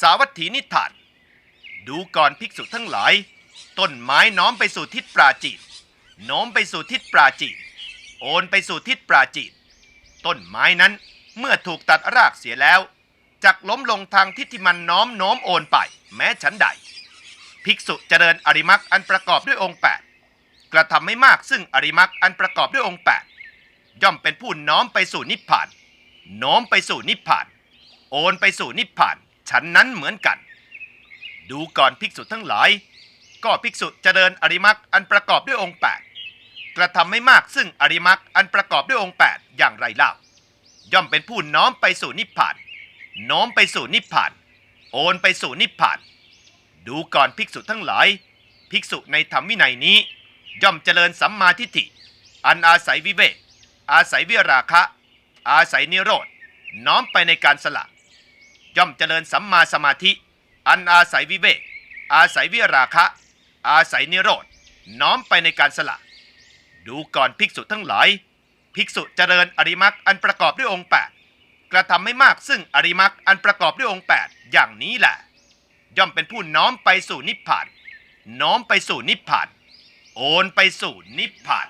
สาวัตถีนิทานดูก่อนภิกษุทั้งหลาย ต้นไม้น้อมไปสู่ทิศปราจีนโน้มไปสู่ทิศปราจีนโอนไปสู่ทิศปราจีนต้นไม้นั้นเมื่อถูกตัดรากเสียแล้วจักล้มลงทางทิศที่มันน้อมโน้มโอนไปแม้ฉันใด ภิกษุเจริญอริมักอันประกอบด้วยองค์ 8 กระทำไม่มากซึ่งอริมักอันประกอบด้วยองค์ 8 ย่อมเป็นผู้น้อมไปสู่นิพพาน โน้มไปสู่นิพพาน โอนไปสู่นิพพาน ฉันนั้นเหมือนกัน ดูก่อนภิกษุทั้งหลาย ก็ภิกษุเจริญอริมักอันประกอบด้วยองค์8กระทำไม่มากซึ่งอริมักอันประกอบด้วยองค์ 8 อย่างไรเล่า ย่อมเป็นผู้น้อมไปสู่นิพพาน น้อมไปสู่นิพพาน โอนไปสู่นิพพาน ดูก่อนภิกษุทั้งหลาย ภิกษุในธรรมวินัยนี้ ย่อมเจริญสัมมาทิฏฐิ อันอาศัยวิเวกอาศัยวิราคะ อาศัยนิโรธน้อมไปในการสละ ย่อมเจริญสัมมาสมาธิ อันอาศัยวิเวก อาศัยวิราคะ อาศัยนิโรธน้อมไปในการสละ ดูก่อนภิกษุทั้งหลาย ภิกษุเจริญอริมักอันประกอบด้วยองค์8กระทำไม่มากซึ่งอริมักอันประกอบด้วยองค์ 8 อย่างนี้แหละ ย่อมเป็นผู้น้อมไปสู่นิพพาน น้อมไปสู่นิพพาน โอนไปสู่นิพพาน